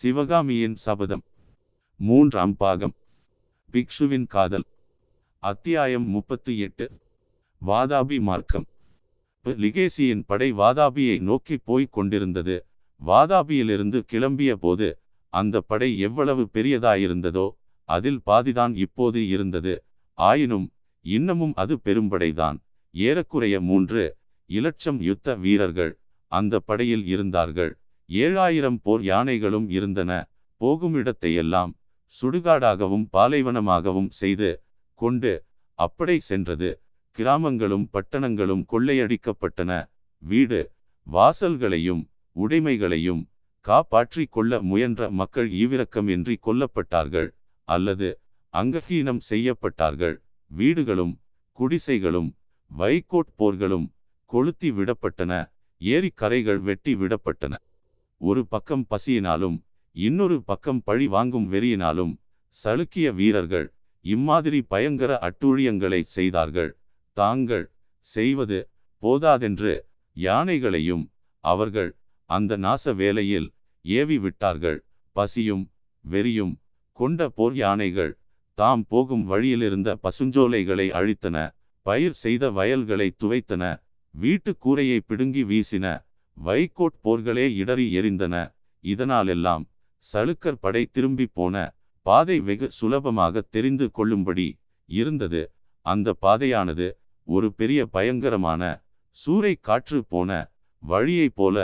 சிவகாமியின் சபதம். மூன்றாம் பாகம். பிக்ஷுவின் காதல். அத்தியாயம் முப்பத்தி எட்டு. வாதாபி மார்க்கம். லிகேசியின் படை வாதாபியை நோக்கி போய்க் கொண்டிருந்தது. வாதாபியிலிருந்து கிளம்பிய போது அந்த படை எவ்வளவு பெரியதாயிருந்ததோ அதில் பாதிதான் இப்போது இருந்தது. ஆயினும் இன்னமும் அது பெரும்படைதான். ஏறக்குறைய மூன்று இலட்சம் யுத்த வீரர்கள் அந்த படையில் இருந்தார்கள். ஏழாயிரம் போர் யானைகளும் இருந்தன. போகும் இடத்தையெல்லாம் சுடுகாடாகவும் பாலைவனமாகவும் செய்து கொண்டு அப்படை சென்றது. கிராமங்களும் பட்டணங்களும் கொள்ளையடிக்கப்பட்டன. வீடு வாசல்களையும் உடைமைகளையும் காப்பாற்றி கொள்ள முயன்ற மக்கள் ஈவிரக்கமின்றி கொல்லப்பட்டார்கள் அல்லது அங்கஹீனம் செய்யப்பட்டார்கள். வீடுகளும் குடிசைகளும் வைகோட் போர்களும் கொளுத்தி விடப்பட்டன. ஏரிக்கரைகள் வெட்டி விடப்பட்டன. ஒரு பக்கம் பசியினாலும் இன்னொரு பக்கம் பழி வாங்கும் வெறியினாலும் சளுக்கிய வீரர்கள் இம்மாதிரி பயங்கர அட்டூழியங்களை செய்தார்கள். தாங்கள் செய்வது போதாதென்று யானைகளையும் அவர்கள் அந்த நாச வேலையில் ஏவி விட்டார்கள். பசியும் வெறியும் கொண்ட போர் யானைகள் தாம் போகும் வழியிலிருந்த பசுஞ்சோலைகளை அழித்தன பயிர் செய்த வயல்களை துவைத்தன வீட்டு கூரையை பிடுங்கி வீசின வைகோட் போர்களே இடறி எரிந்தன. இதனாலெல்லாம் சலுக்கர் படை திரும்பி போன பாதை வெகு சுலபமாக தெரிந்து கொள்ளும்படி இருந்தது. அந்த பாதையானது ஒரு பெரிய பயங்கரமான சூறை காற்று போன வழியைப் போல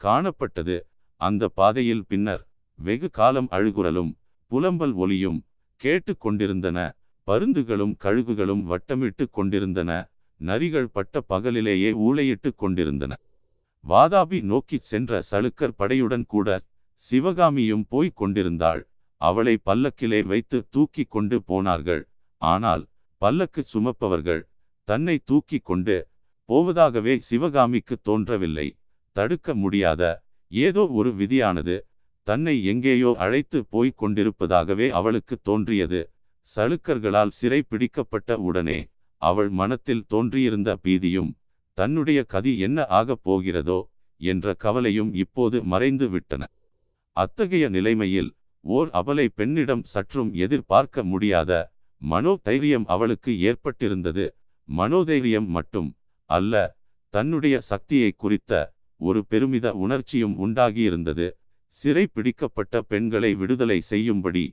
காணப்பட்டது. அந்த பாதையில் பின்னர் வெகு காலம் அழுகுரலும் புலம்பல் ஒலியும் கேட்டு கொண்டிருந்தன. பருந்துகளும் கழுகுகளும் வட்டமிட்டு கொண்டிருந்தன. நரிகள் பட்ட பகலிலேயே ஊளையிட்டு கொண்டிருந்தன. வாதாபி நோக்கிச் சென்ற சளுக்கர் படையுடன் கூட சிவகாமியும் போய்க் கொண்டிருந்தாள். அவளை பல்லக்கிலே வைத்து தூக்கி கொண்டு போனார்கள். ஆனால் பல்லக்கு சுமப்பவர்கள் தன்னை தூக்கி கொண்டு போவதாகவே சிவகாமிக்கு தோன்றவில்லை. தடுக்க முடியாத ஏதோ ஒரு விதியானது தன்னை எங்கேயோ அழைத்து போய்க் கொண்டிருப்பதாகவே அவளுக்கு தோன்றியது. சளுக்கர்களால் சிறை பிடிக்கப்பட்ட உடனே அவள் மனத்தில் தோன்றியிருந்த பீதியும் தன்னுடைய கதி என்ன ஆகப் போகிறதோ என்ற கவலையும் இப்போது மறைந்து விட்டன. அத்தகைய நிலைமையில் ஓர் அபலை பெண்ணிடம் சற்றும் எதிர்பார்க்க முடியாத மனோதைரியம் அவளுக்கு ஏற்பட்டிருந்தது. மனோதைரியம் மட்டும் அல்ல தன்னுடைய சக்தியை குறித்த ஒரு பெருமித உணர்ச்சியும் உண்டாகியிருந்தது. சிறை பிடிக்கப்பட்ட பெண்களை விடுதலை செய்யும்படி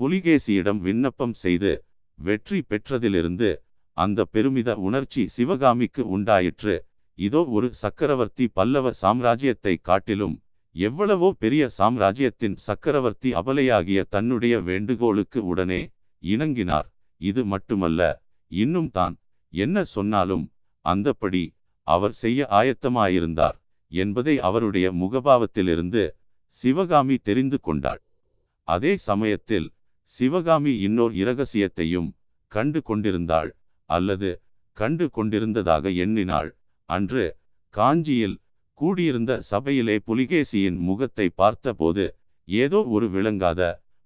புலிகேசியிடம் விண்ணப்பம் செய்து வெற்றி பெற்றதிலிருந்து அந்த பெருமித உணர்ச்சி சிவகாமிக்கு உண்டாயிற்று. இதோ ஒரு சக்கரவர்த்தி பல்லவ சாம்ராஜ்யத்தை காட்டிலும் எவ்வளவோ பெரிய சாம்ராஜ்யத்தின் சக்கரவர்த்தி அபலையாகிய தன்னுடைய வேண்டுகோளுக்கு உடனே இணங்கினார். இது மட்டுமல்ல இன்னும் தான் என்ன சொன்னாலும் அந்தப்படி அவர் செய்ய ஆயத்தமாயிருந்தார் என்பதை அவருடைய முகபாவத்திலிருந்து சிவகாமி தெரிந்து கொண்டாள். அதே சமயத்தில் சிவகாமி இன்னொரு இரகசியத்தையும் கண்டு கொண்டிருந்தாள். அல்லது கண்டு கொண்டிருந்ததாக எண்ணினாள். அன்று காஞ்சியில் கூடியிருந்த சபையிலே புலிகேசியின் முகத்தை பார்த்தபோது ஏதோ ஒரு விளங்காத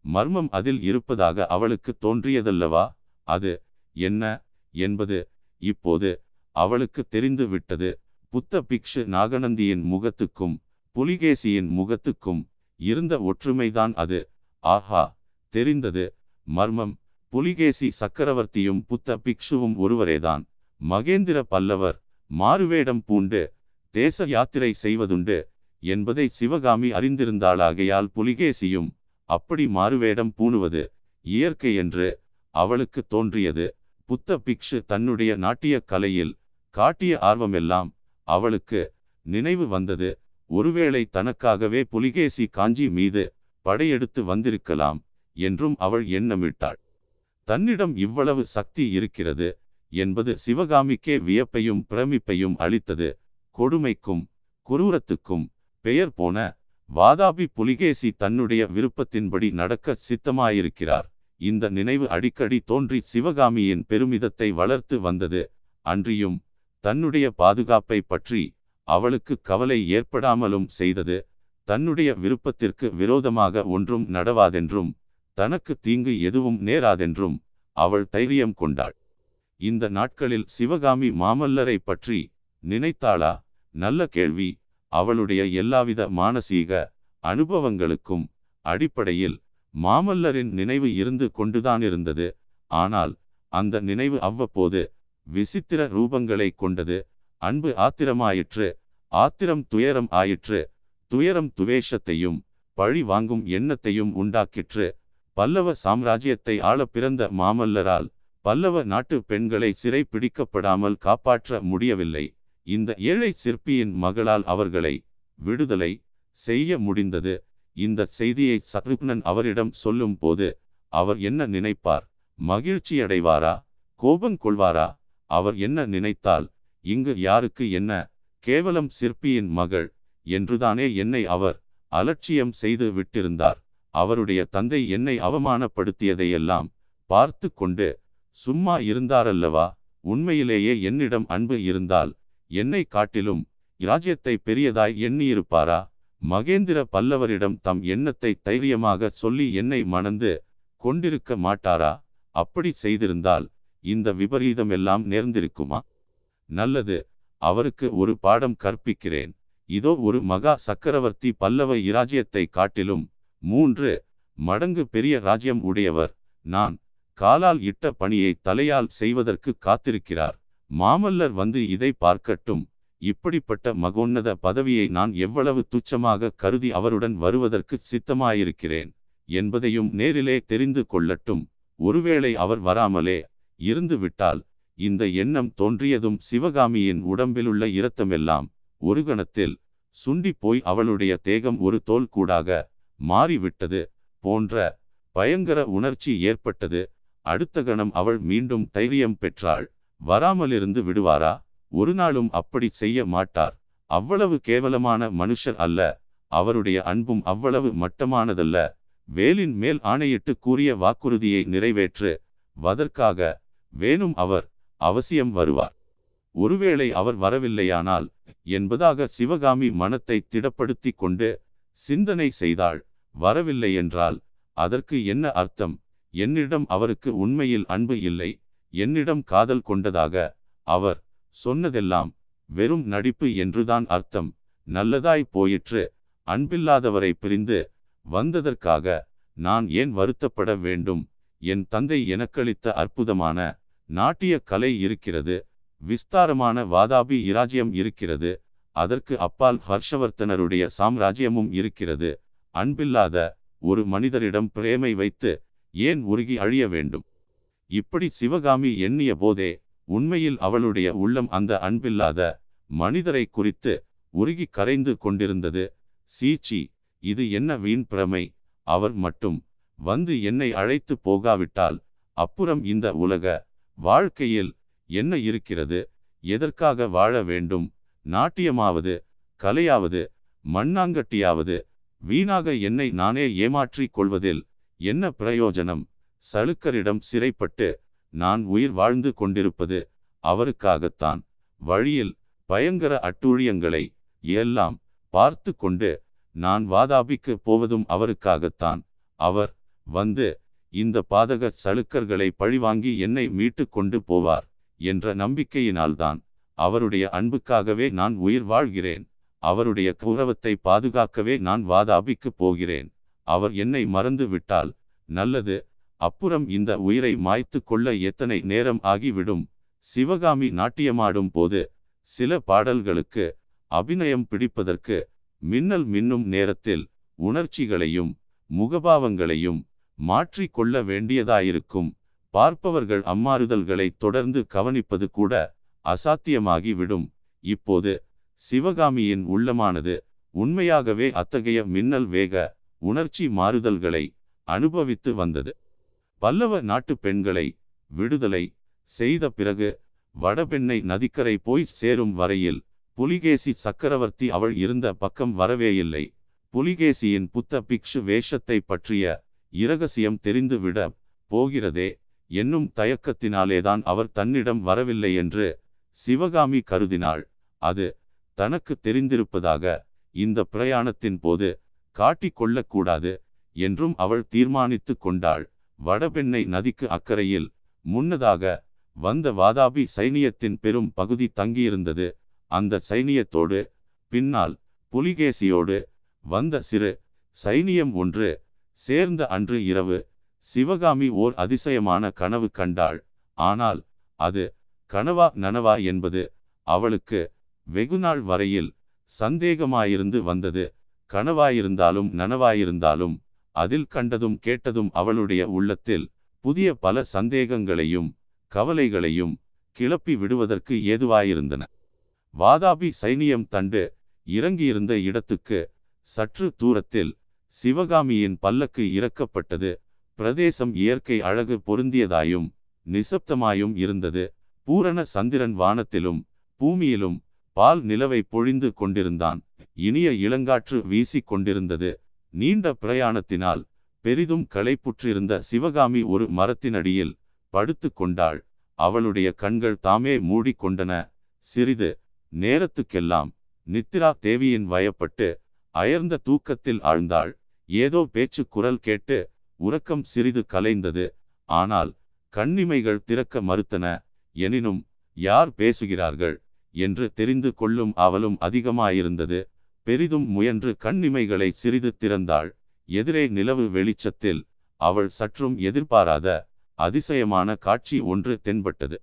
மர்மம் அதில் இருப்பதாக அவளுக்கு தோன்றியதல்லவா? அது என்ன என்பது இப்போது அவளுக்கு தெரிந்து விட்டது புத்த பிக்ஷு நாகநந்தியின் முகத்துக்கும் புலிகேசியின் முகத்துக்கும் இருந்த ஒற்றுமைதான் அது. ஆஹா தெரிந்தது மர்மம் புலிகேசி சக்கரவர்த்தியும் புத்த பிக்ஷுவும் ஒருவரேதான். மகேந்திர பல்லவர் மாறுவேடம் பூண்டு தேச யாத்திரை செய்வதுண்டு என்பதை சிவகாமி அறிந்திருந்தாளாகையால் புலிகேசியும் அப்படி மாறுவேடம் பூணுவது இயற்கை என்று அவளுக்கு தோன்றியது. புத்த பிக்ஷு தன்னுடைய நாட்டிய கலையில் காட்டிய ஆர்வமெல்லாம் அவளுக்கு நினைவு வந்தது. ஒருவேளை தனக்காகவே புலிகேசி காஞ்சி மீது படையெடுத்து வந்திருக்கலாம் என்றும் அவள் எண்ணமிட்டாள். தன்னிடம் இவ்வளவு சக்தி இருக்கிறது என்பது சிவகாமிக்கே வியப்பையும் பிரமிப்பையும் அளித்தது. கொடுமைக்கும் குரூரத்துக்கும் பெயர் போன வாதாபி புலிகேசி தன்னுடைய விருப்பத்தின்படி நடக்க சித்தமாயிருக்கிறார். இந்த நினைவு அடிக்கடி தோன்றி சிவகாமியின் பெருமிதத்தை வளர்த்து வந்தது. அன்றியும் தன்னுடைய பாதுகாப்பை பற்றி அவளுக்கு கவலை ஏற்படாமலும் செய்தது. தன்னுடைய விருப்பத்திற்கு விரோதமாக ஒன்றும் நடவாதென்றும் தனக்கு தீங்கு எதுவும் நேராதென்றும் அவள் தைரியம் கொண்டாள். இந்த நாட்களில் சிவகாமி மாமல்லரை பற்றி நினைத்தாளா? நல்ல கேள்வி. அவளுடைய எல்லாவித மானசீக அனுபவங்களுக்கும் அடிப்படையில் மாமல்லரின் நினைவு இருந்து கொண்டுதான் இருந்தது. ஆனால் அந்த நினைவு அவ்வப்போது விசித்திர ரூபங்களை கொண்டது. அன்பு ஆத்திரமாயிற்று. ஆத்திரம் துயரம் ஆயிற்று. துயரம் துவேஷத்தையும் பழி வாங்கும் எண்ணத்தையும் உண்டாக்கிற்று. பல்லவ சாம்ராஜ்யத்தை ஆள பிறந்த மாமல்லரால் பல்லவ நாட்டு பெண்களை சிறை பிடிக்கப்படாமல் காப்பாற்ற முடியவில்லை. இந்த ஏழை சிற்பியின் மகளால் அவர்களை விடுதலை செய்ய முடிந்தது. இந்த செய்தியை சத்ருக்னன் அவரிடம் சொல்லும் போது அவர் என்ன நினைப்பார்? மகிழ்ச்சியடைவாரா? கோபம் கொள்வாரா? அவர் என்ன நினைத்தால் இங்கு யாருக்கு என்ன? கேவலம் சிற்பியின் மகள் என்றுதானே என்னை அவர் அலட்சியம் செய்து விட்டிருந்தார். அவருடைய தந்தை என்னை அவமானப்படுத்தியதையெல்லாம் பார்த்து கொண்டு சும்மா இருந்தாரல்லவா? உண்மையிலேயே என்னிடம் அன்பு இருந்தால் என்னை காட்டிலும் இராஜ்யத்தை பெரியதாய் எண்ணியிருப்பாரா? மகேந்திர பல்லவரிடம் தம் எண்ணத்தை தைரியமாக சொல்லி என்னை மணந்து கொண்டிருக்க மாட்டாரா? அப்படி செய்திருந்தால் இந்த விபரீதமெல்லாம் நேர்ந்திருக்குமா? நல்லது அவருக்கு ஒரு பாடம் கற்பிக்கிறேன். இதோ ஒரு மகா சக்கரவர்த்தி பல்லவ இராஜ்யத்தை காட்டிலும் மூன்று மடங்கு பெரிய ராஜ்யம் உடையவர். நான் காலால் இட்ட பணியை தலையால் செய்வதற்கு காத்திருக்கிறார். மாமல்லர் வந்து இதை பார்க்கட்டும். இப்படிப்பட்ட மகோன்னத பதவியை நான் எவ்வளவு துச்சமாக கருதி அவருடன் வருவதற்கு சித்தமாயிருக்கிறேன் என்பதையும் நேரிலே தெரிந்து கொள்ளட்டும். ஒருவேளை அவர் வராமலே இருந்து விட்டால் இந்த எண்ணம் தோன்றியதும் சிவகாமியின் உடம்பிலுள்ள இரத்தமெல்லாம் ஒரு கணத்தில் சுண்டி போய் அவளுடைய தேகம் ஒரு தோல் கூடாக மாறிவிட்டது போன்ற பயங்கர உணர்ச்சி ஏற்பட்டது. அடுத்த கணம் அவள் மீண்டும் தைரியம் பெற்றாள் வராமலிருந்து விடுவாரா? ஒரு நாளும் அப்படி செய்ய மாட்டார். அவ்வளவு கேவலமான மனுஷர் அல்ல. அவருடைய அன்பும் அவ்வளவு மட்டமானதல்ல. வேலின் மேல் ஆணையிட்டு கூறிய வாக்குறுதியை நிறைவேற்று. வதற்காக வேணும் அவர் அவசியம் வருவார். ஒருவேளை அவர் வரவில்லையானால் என்பதாக சிவகாமி மனத்தை திடப்படுத்தி கொண்டு சிந்தனை செய்தாள். வரவில்லை என்றால் அதற்கு என்ன அர்த்தம்? என்னிடம் அவருக்கு உண்மையில் அன்பு இல்லை. என்னிடம் காதல் கொண்டதாக அவர் சொன்னதெல்லாம் வெறும் நடிப்பு என்றுதான் அர்த்தம். நல்லதாய் போயிற்று. அன்பில்லாதவரை பிரிந்து வந்ததற்காக நான் ஏன் வருத்தப்பட வேண்டும்? என் தந்தை எனக்களித்த அற்புதமான நாட்டிய கலை இருக்கிறது. விஸ்தாரமான வாதாபி இராஜ்யம் இருக்கிறது. அதற்கு அப்பால் ஹர்ஷவர்த்தனருடைய சாம்ராஜ்யமும் இருக்கிறது. அன்பில்லாத ஒரு மனிதரிடம் பிரேமை வைத்து ஏன் உருகி அழிய வேண்டும்? இப்படி சிவகாமி எண்ணிய போதே உண்மையில் அவளுடைய உள்ளம் அந்த அன்பில்லாத மனிதரை குறித்து உருகி கரைந்து கொண்டிருந்தது. சீச்சி இது என்ன வீண் பிரமை? அவர் மட்டும் வந்து என்னை அழைத்து போகாவிட்டால் அப்புறம் இந்த உலக வாழ்க்கையில் என்ன இருக்கிறது? எதற்காக வாழ வேண்டும்? நாட்டியமாவது கலையாவது மண்ணாங்கட்டியாவது வீணாக என்னை நானே ஏமாற்றிக் கொள்வதில் என்ன பிரயோஜனம்? சளுக்கரிடம் சிறைப்பட்டு நான் உயிர் வாழ்ந்து கொண்டிருப்பது அவருக்காகத்தான். வழியில் பயங்கர அட்டூழியங்களை எல்லாம் பார்த்து கொண்டு நான் வாதாபிக்கு போவதும் அவருக்காகத்தான். அவர் வந்து இந்த பாதக சளுக்கர்களை பழிவாங்கி என்னை மீட்டு கொண்டு போவார் என்ற நம்பிக்கையினால்தான் அவருடைய அன்புக்காகவே நான் உயிர் வாழ்கிறேன். அவருடைய கௌரவத்தை பாதுகாக்கவே நான் வாதாபிக்கு போகிறேன். அவர் என்னை மறந்து விட்டால் நல்லது. அப்புறம் இந்த உயிரை மாய்த்து கொள்ள எத்தனை நேரம் ஆகிவிடும்? சிவகாமி நாட்டியமாடும் போது சில பாடல்களுக்கு அபிநயம் பிடிப்பதற்கு மின்னல் மின்னும் நேரத்தில் உணர்ச்சிகளையும் முகபாவங்களையும் மாற்றிக் கொள்ள வேண்டியதாயிருக்கும். பார்ப்பவர்கள் அம்மாறுதல்களை தொடர்ந்து கவனிப்பது கூட அசாத்தியமாகி விடும். இப்போது சிவகாமியின் உள்ளமானது உண்மையாகவே அத்தகைய மின்னல் வேக உணர்ச்சி மாறுதல்களை அனுபவித்து வந்தது. பல்லவ நாட்டு பெண்களை விடுதலை செய்த பிறகு வடபெண்ணை நதிக்கரை போய் சேரும் வரையில் புலிகேசி சக்கரவர்த்தி அவள் இருந்த பக்கம் வரவேயில்லை. புலிகேசியின் புத்த பிக்ஷு வேஷத்தை பற்றிய இரகசியம் தெரிந்துவிட போகிறதே என்னும் தயக்கத்தினாலேதான் அவர் தன்னிடம் வரவில்லை என்று சிவகாமி கருதினாள். அது தனக்கு தெரிந்திருப்பதாக இந்த பிரயாணத்தின் போது காட்டிக் கொள்ளக்கூடாது என்றும் அவள் தீர்மானித்து கொண்டாள். வடபெண்ணை நதிக்கு அக்கறையில் முன்னதாக வந்த வாதாபி சைனியத்தின் பெரும் பகுதி தங்கியிருந்தது. அந்த சைனியத்தோடு பின்னால் புலிகேசியோடு வந்த சிறு சைனியம் ஒன்று சேர்ந்த அன்று இரவு சிவகாமி ஓர் அதிசயமான கனவு கண்டாள். ஆனால் அது கனவா நனவா என்பது அவளுக்கு வெகுநாள் வரையில் சந்தேகமாயிருந்து வந்தது. கனவாயிருந்தாலும் நனவாயிருந்தாலும் அதில் கண்டதும் கேட்டதும் அவளுடைய உள்ளத்தில் புதிய பல சந்தேகங்களையும் கவலைகளையும் கிளப்பி விடுவதற்கு ஏதுவாயிருந்தன. வாதாபி சைனியம் தண்டு இறங்கியிருந்த இடத்துக்கு சற்று தூரத்தில் சிவகாமியின் பல்லக்கு இறக்கப்பட்டது. பிரதேசம் இயற்கை அழகு பொருந்தியதாயும் நிசப்தமாயும் இருந்தது. பூரண சந்திரன் வானத்திலும் பூமியிலும் பால் நிலவை பொழிந்து கொண்டிருந்தான். இனிய இளங்காற்று வீசிக் கொண்டிருந்தது. நீண்ட பிரயாணத்தினால் பெரிதும் களைப்புற்றிருந்த சிவகாமி ஒரு மரத்தினடியில் படுத்து கொண்டாள். அவளுடைய கண்கள் தாமே மூடிக்கொண்டன சிறிது நேரத்துக்கெல்லாம் நித்திரா தேவியின் வயப்பட்டு அயர்ந்த தூக்கத்தில் ஆழ்ந்தாள். ஏதோ பேச்சு குரல் கேட்டு உறக்கம் சிறிது கலைந்தது. ஆனால் கண்ணிமைகள் திறக்க மறுத்தன. எனினும் யார் பேசுகிறார்கள் என்று தெரிந்து கொள்ளும் அவலும் அதிகமாயிருந்தது. பெரிதும் முயன்று கண்ணிமைகளை சிறிது திறந்தாள். எதிரே நிலவு வெளிச்சத்தில் அவள் சற்றும் எதிர்பாராத அதிசயமான காட்சி ஒன்று தென்பட்டது.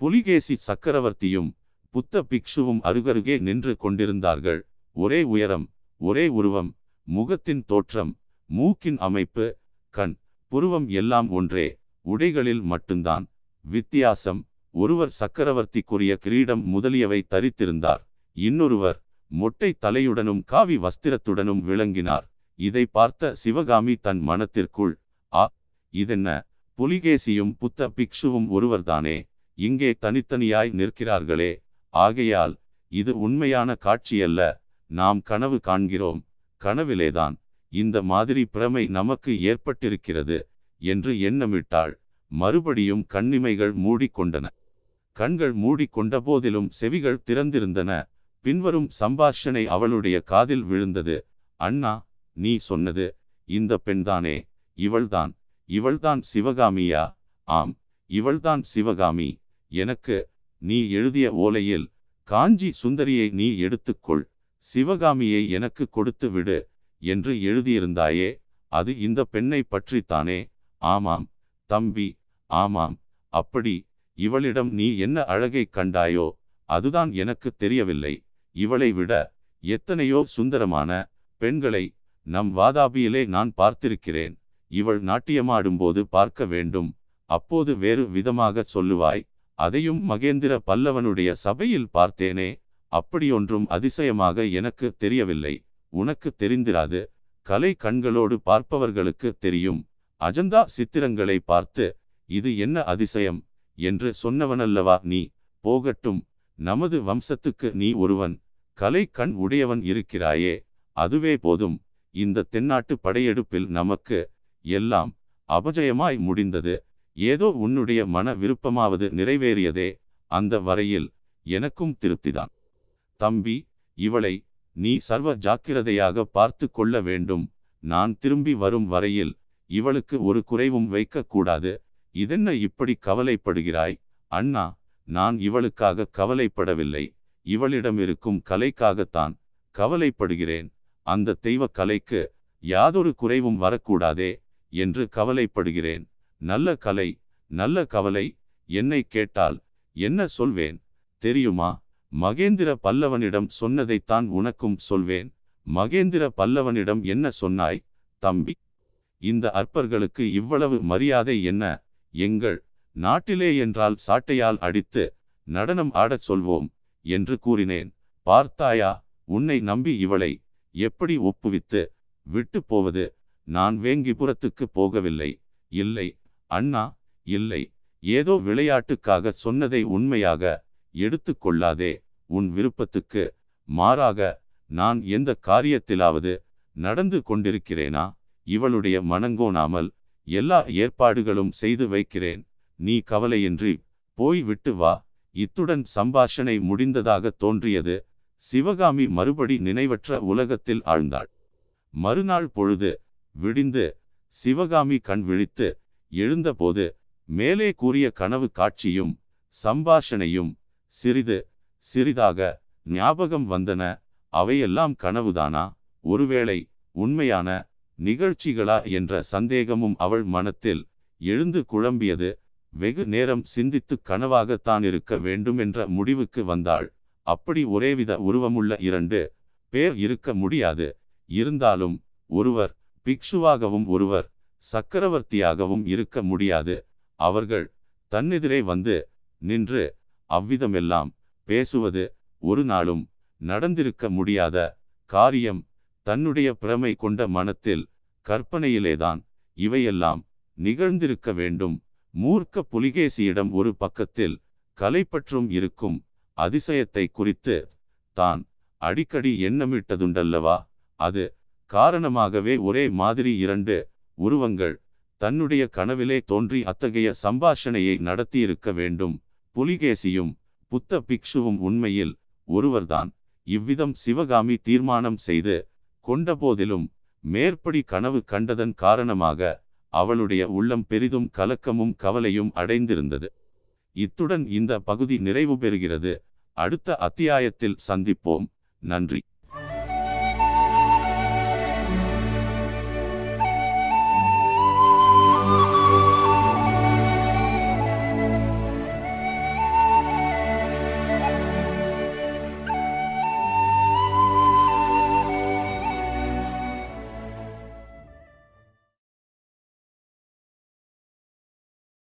புலிகேசி சக்கரவர்த்தியும் புத்த பிக்ஷுவும் அருகருகே நின்று கொண்டிருந்தார்கள். ஒரே உயரம் ஒரே உருவம் முகத்தின் தோற்றம் மூக்கின் அமைப்பு கண் புருவம் எல்லாம் ஒன்றே உடைகளில் மட்டும்தான். வித்தியாசம் ஒருவர் சக்கரவர்த்திக்குரிய கிரீடம் முதலியவை தரித்திருந்தார். இன்னொருவர் மொட்டை தலையுடனும் காவி வஸ்திரத்துடனும் விளங்கினார். இதை பார்த்த சிவகாமி தன் மனத்திற்குள் ஆ இதென்ன? புலிகேசியும் புத்த பிக்ஷுவும் ஒருவர்தானே? இங்கே தனித்தனியாய் நிற்கிறார்களே. ஆகையால் இது உண்மையான காட்சியல்ல. நாம் கனவு காண்கிறோம். கனவிலேதான் இந்த மாதிரி பிரமை நமக்கு ஏற்பட்டிருக்கிறது என்று எண்ணமிட்டாள். மறுபடியும் கண்ணிமைகள் மூடிக்கொண்டன. கண்கள் மூடிக்கொண்ட போதிலும் செவிகள் திறந்திருந்தன. பின்வரும் சம்பாஷணை அவளுடைய காதில் விழுந்தது. அண்ணா நீ சொன்னது இந்த பெண்தானே? இவள்தான். இவள்தான் சிவகாமியா? ஆம் இவள்தான் சிவகாமி. எனக்கு நீ எழுதிய ஓலையில் காஞ்சி சுந்தரியை நீ எடுத்துக்கொள். சிவகாமியை எனக்கு கொடுத்து விடு என்று எழுதியிருந்தாயே அது இந்த பெண்ணை பற்றித்தானே? ஆமாம் தம்பி ஆமாம் அப்படி இவளிடம் நீ என்ன அழகை கண்டாயோ அதுதான் எனக்கு தெரியவில்லை. இவளை விட எத்தனையோ சுந்தரமான பெண்களை நம் வாதாபியிலே நான் பார்த்திருக்கிறேன். இவள் நாட்டியமாடும்போது பார்க்க வேண்டும். அப்போது வேறு விதமாக சொல்லுவாய் அதையும் மகேந்திர பல்லவனுடைய சபையில் பார்த்தேனே அப்படியொன்றும் அதிசயமாக எனக்கு தெரியவில்லை. உனக்கு தெரிந்திராது. கலை கண்களோடு பார்ப்பவர்களுக்கு தெரியும். அஜந்தா சித்திரங்களை பார்த்து இது என்ன அதிசயம்? என்று சொன்னவனல்லவா நீ? போகட்டும் நமது வம்சத்துக்கு நீ ஒருவன் கலை கண் உடையவன் இருக்கிறாயே அதுவே போதும். இந்த தென்னாட்டு படையெடுப்பில் நமக்கு எல்லாம் அபஜயமாய் முடிந்தது. ஏதோ உன்னுடைய மன விருப்பமாவது நிறைவேறியதே அந்த வரையில் எனக்கும் திருப்திதான். தம்பி இவளை நீ சர்வ ஜாக்கிரதையாக பார்த்து கொள்ள வேண்டும். நான் திரும்பி வரும் வரையில் இவளுக்கு ஒரு குறைவும் வைக்கக்கூடாது இதென்ன இப்படி கவலைப்படுகிறாய்? அண்ணா நான் இவளுக்காக கவலைப்படவில்லை. இவளிடம் இருக்கும் கலைக்காகத்தான் கவலைப்படுகிறேன். அந்த தெய்வ கலைக்கு யாதொரு குறைவும் வரக்கூடாதே என்று கவலைப்படுகிறேன். நல்ல கலை நல்ல கவலை என்னை கேட்டால் என்ன சொல்வேன்? தெரியுமா? மகேந்திர பல்லவனிடம் சொன்னதைத்தான் உனக்கும் சொல்வேன். மகேந்திர பல்லவனிடம் என்ன சொன்னாய்? தம்பி இந்த அற்பர்களுக்கு இவ்வளவு மரியாதை என்ன? எங்கள் நாட்டிலே என்றால் சாட்டையால் அடித்து நடனம் ஆடச் சொல்வோம் என்று கூறினேன். பார்த்தாயா உன்னை நம்பி இவளை எப்படி ஒப்புவித்து விட்டு போவது? நான் வேங்கிபுரத்துக்கு போகவில்லை. இல்லை அண்ணா இல்லை. ஏதோ விளையாட்டுக்காக சொன்னதை உண்மையாக எடுத்து கொள்ளாதே. உன் விருப்பத்துக்கு மாறாக நான் எந்த காரியத்திலாவது நடந்து கொண்டிருக்கிறேனா? இவளுடைய மனங்கோணாமல் எல்லா ஏற்பாடுகளும் செய்து வைக்கிறேன். நீ கவலையின்றி போய் விட்டு வா. இத்துடன் சம்பாஷணை முடிந்ததாக தோன்றியது. சிவகாமி மறுபடி நினைவற்ற உலகத்தில் ஆழ்ந்தாள். மறுநாள் பொழுது விடிந்து சிவகாமி கண் விழித்து எழுந்தபோது மேலே கூறிய கனவு காட்சியும் சம்பாஷணையும் சிறிது சிறிதாக ஞாபகம் வந்தன. அவையெல்லாம் கனவுதானா? ஒருவேளை உண்மையான நிகழ்ச்சிகளா என்ற சந்தேகமும் அவள் மனத்தில் எழுந்து குழம்பியது. வெகு நேரம் சிந்தித்து கனவாகத்தான் இருக்க வேண்டும் என்ற முடிவுக்கு வந்தாள். அப்படி ஒரேவித உருவமுள்ள இரண்டு பேர் இருக்க முடியாது. இருந்தாலும் ஒருவர் பிக்ஷுவாகவும் ஒருவர் சக்கரவர்த்தியாகவும் இருக்க முடியாது. அவர்கள் தன்னெதிரே வந்து நின்று அவ்விதமெல்லாம் பேசுவது ஒரு நாளும் நடந்திருக்க முடியாத காரியம். தன்னுடைய பிரமை கொண்ட மனத்தில் கற்பனையிலேதான் இவையெல்லாம் நிகழ்ந்திருக்க வேண்டும். மூர்க்க புலிகேசியிடம் ஒரு பக்கத்தில் கலைப்பற்றும் இருக்கும் அதிசயத்தை குறித்து தான் அடிக்கடி எண்ணமிட்டதுண்டல்லவா? அது காரணமாகவே ஒரே மாதிரி இரண்டு உருவங்கள் தன்னுடைய கனவிலே தோன்றி அத்தகைய சம்பாஷணையை நடத்தியிருக்க வேண்டும். புலிகேசியும் புத்த பிக்ஷுவும் உண்மையில் ஒருவர்தான். இவ்விதம் சிவகாமி தீர்மானம் செய்து கொண்டபோதிலும் மேற்படி கனவு கண்டதன் காரணமாக அவளுடைய உள்ளம் பெரிதும் கலக்கமும் கவலையும் அடைந்திருந்தது. இத்துடன் இந்த பகுதி நிறைவு பெறுகிறது. அடுத்த அத்தியாயத்தில் சந்திப்போம். நன்றி.